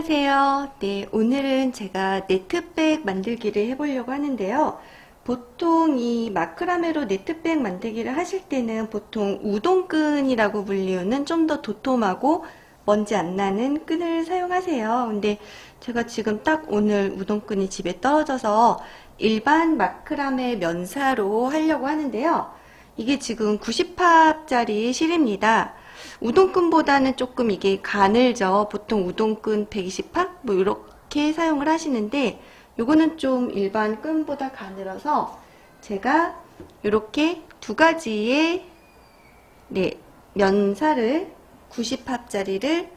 안녕하세요. 네, 오늘은 제가 네트백 만들기를 해보려고 하는데요. 보통 이 마크라메로 네트백 만들기를 하실 때는 보통 우동끈이라고 불리우는 좀 더 도톰하고 먼지 안 나는 끈을 사용하세요. 근데 제가 지금 딱 오늘 우동끈이 집에 떨어져서 일반 마크라메 면사로 하려고 하는데요. 이게 지금 90팝짜리 실입니다. 우동끈보다는 조금 이게 가늘죠. 보통 우동끈 120팝 뭐 이렇게 사용을 하시는데 요거는 좀 일반 끈보다 가늘어서 제가 이렇게 두 가지의 네, 면사를 90팝짜리를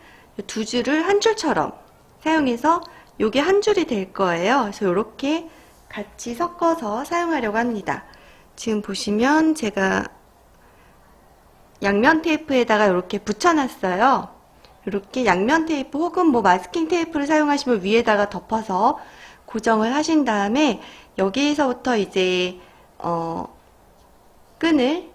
두 줄을 한 줄처럼 사용해서 요게 한 줄이 될 거예요. 그래서 이렇게 같이 섞어서 사용하려고 합니다. 지금 보시면 제가 양면 테이프에다가 이렇게 붙여놨어요. 이렇게 양면 테이프 혹은 뭐 마스킹 테이프를 사용하시면 위에다가 덮어서 고정을 하신 다음에 여기에서부터 이제 어, 끈을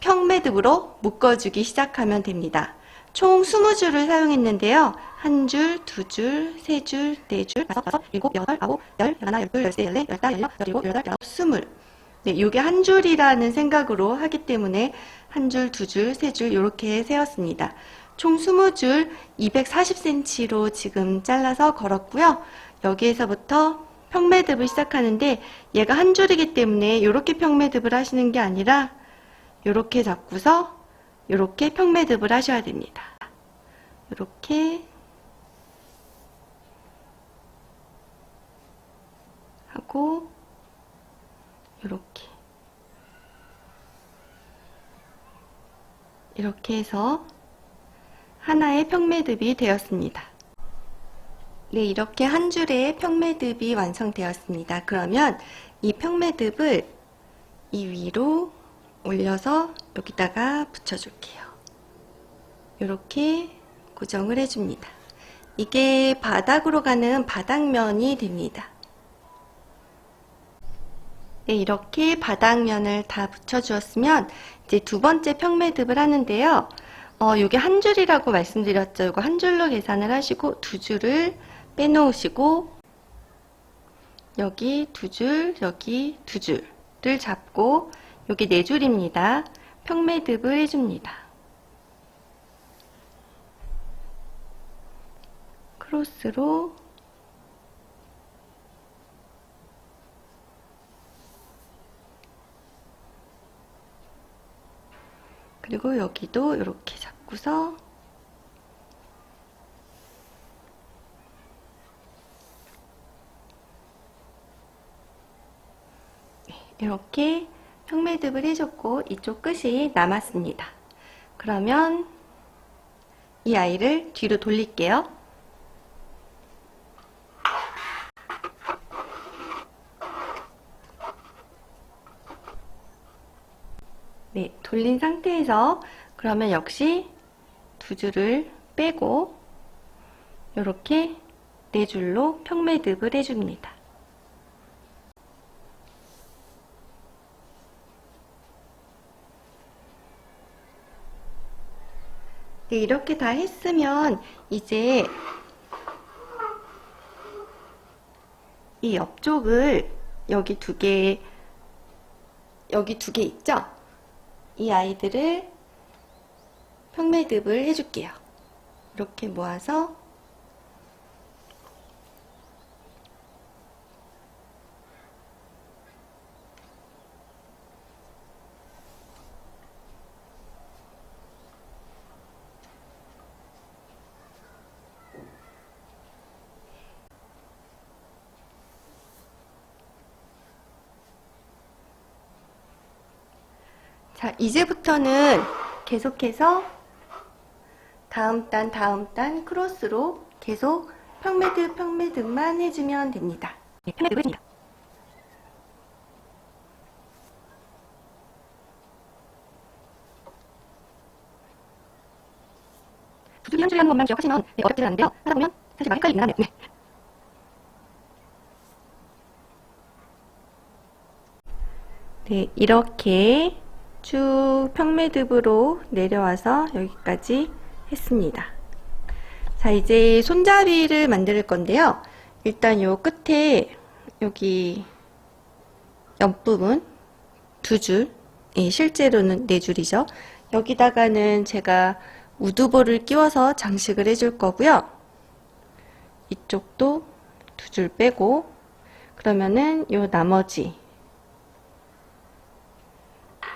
평매듭으로 묶어주기 시작하면 됩니다. 총 20줄을 사용했는데요. 한 줄, 두 줄, 세 줄, 네 줄, 다섯, 여섯, 일곱, 여덟, 아홉, 열, 열하나, 열둘, 열세, 열네, 열다, 열여, 열일곱, 열여덟, 열아홉, 스물. 네, 이게 한 줄이라는 생각으로 하기 때문에 한 줄, 두 줄, 세 줄 이렇게 세웠습니다. 총 20줄 240cm로 지금 잘라서 걸었고요. 여기에서부터 평매듭을 시작하는데 얘가 한 줄이기 때문에 이렇게 평매듭을 하시는 게 아니라 이렇게 잡고서 이렇게 평매듭을 하셔야 됩니다. 이렇게 하고 이렇게 이렇게 해서 하나의 평매듭이 되었습니다. 네, 이렇게 한 줄의 평매듭이 완성되었습니다. 그러면 이 평매듭을 이 위로 올려서 여기다가 붙여줄게요. 이렇게 고정을 해줍니다. 이게 바닥으로 가는 바닥면이 됩니다. 네, 이렇게 바닥면을 다 붙여주었으면 이제 두 번째 평매듭을 하는데요. 어, 요게 한 줄이라고 말씀드렸죠. 이거 한 줄로 계산을 하시고 두 줄을 빼놓으시고 여기 두 줄, 여기 두 줄을 잡고 여기 네 줄입니다. 평매듭을 해줍니다. 크로스로 그리고 여기도 이렇게 잡고서 네, 이렇게 평매듭을 해줬고 이쪽 끝이 남았습니다. 그러면 이 아이를 뒤로 돌릴게요. 네, 돌린 상태에서 그러면 역시 두 줄을 빼고 이렇게 네 줄로 평매듭을 해줍니다. 네, 이렇게 다 했으면 이제 이 옆쪽을 여기 두 개, 여기 두 개 있죠? 이 아이들을 평매듭을 해줄게요. 이렇게 모아서 자, 이제부터는 계속해서 다음 단, 다음 단 크로스로 계속 평매듭, 평매듭만 해주면 됩니다. 네, 평매듭을 해줍니다. 두 줄이 한 줄이 하는 것만 기억하시면 네, 어렵지는 않은데요. 하다 보면 사실 많이 헷갈리긴 하네요. 네. 네, 이렇게 쭉 평매듭으로 내려와서 여기까지 했습니다. 자, 이제 손잡이를 만들 건데요. 일단 요 끝에 여기 옆부분 두 줄, 예, 실제로는 네 줄이죠. 여기다가는 제가 우드볼을 끼워서 장식을 해줄 거고요. 이쪽도 두 줄 빼고 그러면은 요 나머지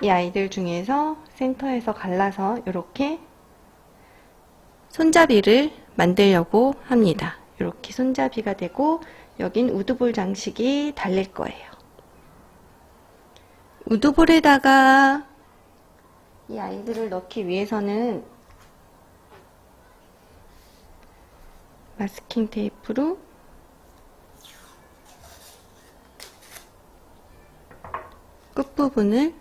이 아이들 중에서 센터에서 갈라서 이렇게 손잡이를 만들려고 합니다. 이렇게 손잡이가 되고 여긴 우드볼 장식이 달릴 거예요. 우드볼에다가 이 아이들을 넣기 위해서는 마스킹 테이프로 끝부분을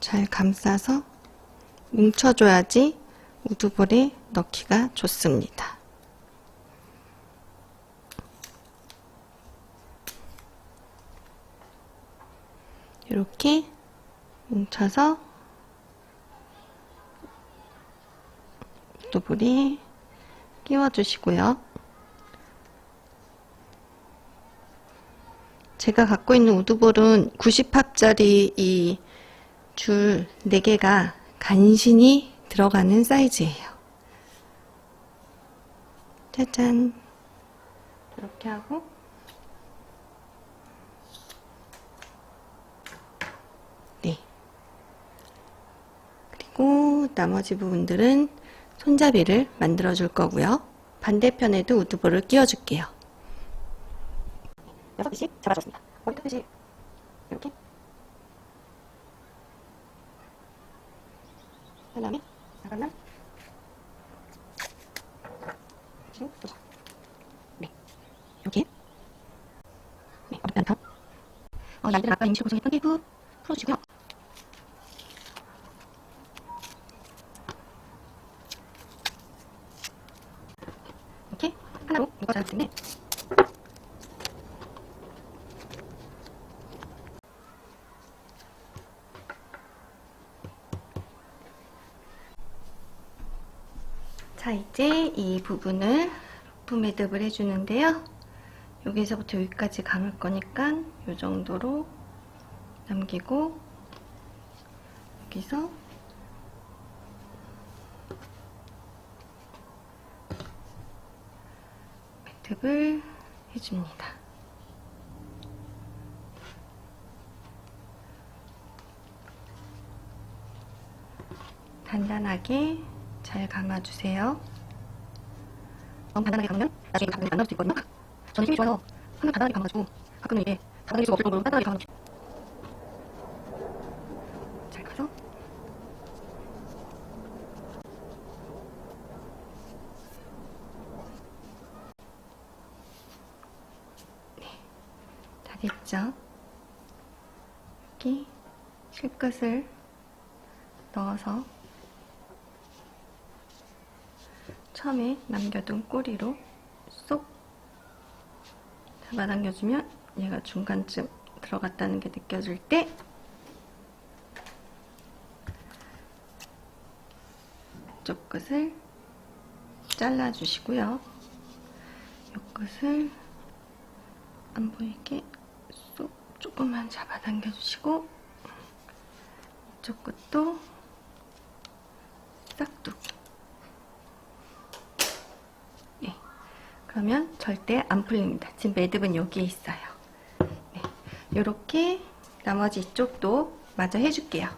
잘 감싸서 뭉쳐줘야지 우드볼에 넣기가 좋습니다. 이렇게 뭉쳐서 우드볼에 끼워주시고요. 제가 갖고 있는 우드볼은 90합짜리 이 줄 4개가 간신히 들어가는 사이즈예요. 짜잔. 이렇게 하고 네. 그리고 나머지 부분들은 손잡이를 만들어 줄 거고요. 반대편에도 우드볼을 끼워 줄게요. 6개씩 잡아줬습니다. 머리 끝이 이렇게 그 다음에 나가면 지금 보자. 네, 여기 네, 어렵지 않다. 어, 남들은 아까 임시 고정했던 테이프 풀어주시고요. 이렇게 하나로 묶어줘야 되는데 자, 이제 이 부분을 루프 매듭을 해주는데요. 여기서부터 여기까지 감을 거니까 이 정도로 남기고 여기서 매듭을 해줍니다. 단단하게 잘 감아주세요. 너무 단단하게 감으면 나중에 가끔은 안 나올 수 있거든요. 저는 힘이 좋아서 항상 단단하게 감아가지고 가끔은 이게 단단할 수가 없을 정도로 단단하게 감아놓죠. 잘 가서 네, 다 됐죠? 여기 실끝을 넣어서 처음에 남겨둔 꼬리로 쏙 잡아당겨주면 얘가 중간쯤 들어갔다는 게 느껴질 때 이쪽 끝을 잘라주시고요. 이 끝을 안 보이게 쏙 조금만 잡아당겨주시고 이쪽 끝도 싹둑 그러면 절대 안 풀립니다. 지금 매듭은 여기에 있어요. 네, 이렇게 나머지 이쪽도 마저 해줄게요.